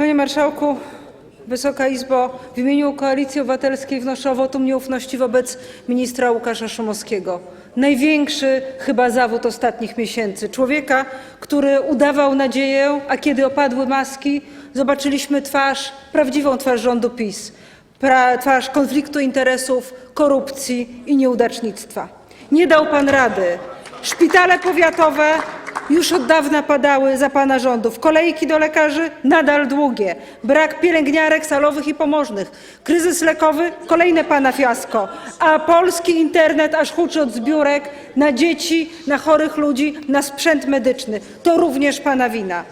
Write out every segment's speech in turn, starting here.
Panie Marszałku, Wysoka Izbo, w imieniu Koalicji Obywatelskiej wnoszę o wotum nieufności wobec ministra Łukasza Szumowskiego. Największy chyba zawód ostatnich miesięcy. Człowieka, który udawał nadzieję, a kiedy opadły maski, zobaczyliśmy twarz, prawdziwą twarz rządu PiS. Pra, twarz konfliktu interesów, korupcji i nieudacznictwa. Nie dał pan rady. Szpitale powiatowe już od dawna padały za pana rządów. Kolejki do lekarzy nadal długie. Brak pielęgniarek salowych i pomożnych. Kryzys lekowy kolejne pana fiasko. A polski internet aż huczy od zbiórek na dzieci, na chorych ludzi, na sprzęt medyczny. To również pana wina.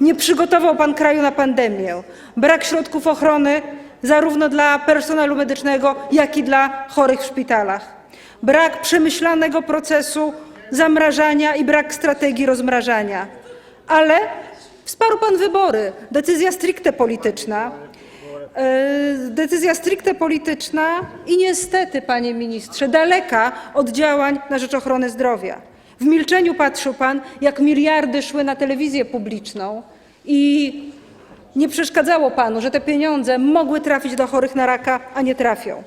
Nie przygotował pan kraju na pandemię. Brak środków ochrony zarówno dla personelu medycznego, jak i dla chorych w szpitalach. Brak przemyślanego procesu zamrażania i brak strategii rozmrażania. Ale wsparł pan wybory. Decyzja stricte polityczna. Yy, Decyzja stricte polityczna i niestety, panie ministrze, daleka od działań na rzecz ochrony zdrowia. W milczeniu patrzył pan, jak miliardy szły na telewizję publiczną i nie przeszkadzało panu, że te pieniądze mogły trafić do chorych na raka, a nie trafią.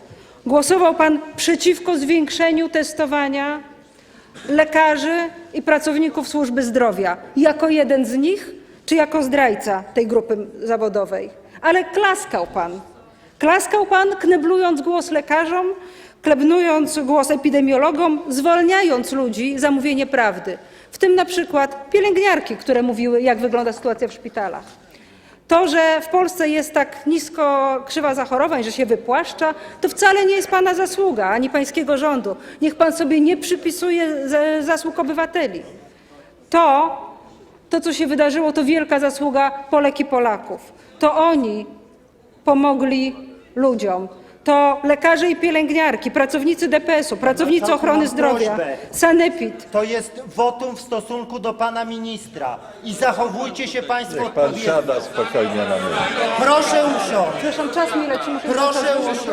Głosował pan przeciwko zwiększeniu testowania lekarzy i pracowników służby zdrowia. Jako jeden z nich, czy jako zdrajca tej grupy zawodowej? Ale klaskał pan. Klaskał pan, kneblując głos lekarzom, klebnując głos epidemiologom, zwalniając ludzi za mówienie prawdy. W tym na przykład pielęgniarki, które mówiły, jak wygląda sytuacja w szpitalach. To, że w Polsce jest tak nisko krzywa zachorowań, że się wypłaszcza, to wcale nie jest pana zasługa ani pańskiego rządu. Niech pan sobie nie przypisuje zasług obywateli. To, to, co się wydarzyło, to wielka zasługa Polek i Polaków. To oni pomogli ludziom. To lekarze i pielęgniarki, pracownicy DPS-u, pracownicy Marszałku, ochrony mam zdrowia, prośbę. sanepid. To jest wotum w stosunku do pana ministra i zachowujcie się państwo Niech pan odpowiednio. siada spokojnie na miejsce. Proszę usiąść, Przepraszam, czas mi leci, muszę proszę usiąść.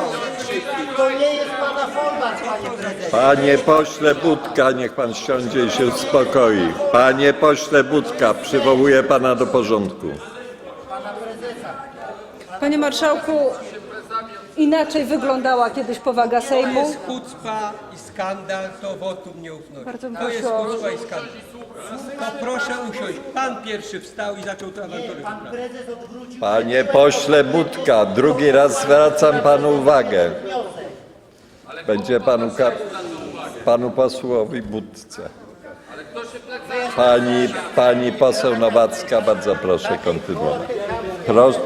To nie jest pana folwark, panie prezesie. Panie pośle Budka, niech pan siądzie i się uspokoi. Panie pośle Budka, przywołuję pana do porządku. Panie marszałku, inaczej wyglądała kiedyś powaga To Sejmu. jest chucpa i skandal, to wotum nieufności. Bardzo to jest o- chucpa i skandal. To proszę usiąść. Pan pierwszy wstał i zaczął tę awanturę. Panie pośle Budka, drugi raz zwracam panu uwagę. Będzie panu, ka- panu posłowi Budce. Pani, pani poseł Nowacka, bardzo proszę kontynuować. Proszę,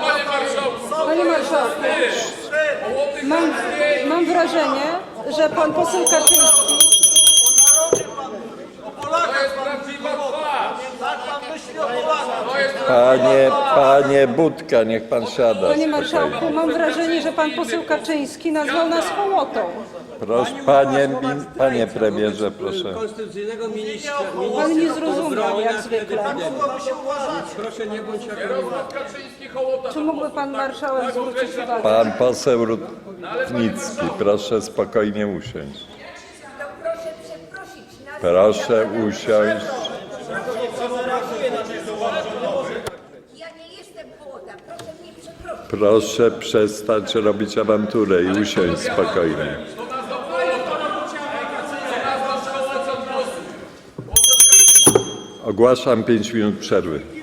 panie marszałku? Panie marszałku, mam, mam wrażenie, że pan poseł Kaczyński, To jest prawdziwa twarz. Panie, panie Budka, niech pan siada panie spokojnie. marszałku, mam wrażenie, że pan poseł Kaczyński nazwał nas hołotą. Proszę, panie, panie premierze, proszę. Konstytucyjnego ministra. Pan nie zrozumiał, jak zwykle. Proszę nie bądź jak. Czy mógłby pan marszałek zwrócić uwagę? Pan poseł Rutnicki, proszę spokojnie usiąść. No proszę przeprosić nas. Proszę usiąść. Proszę przestać robić awanturę i usiąść spokojnie. Ogłaszam 5 minut przerwy.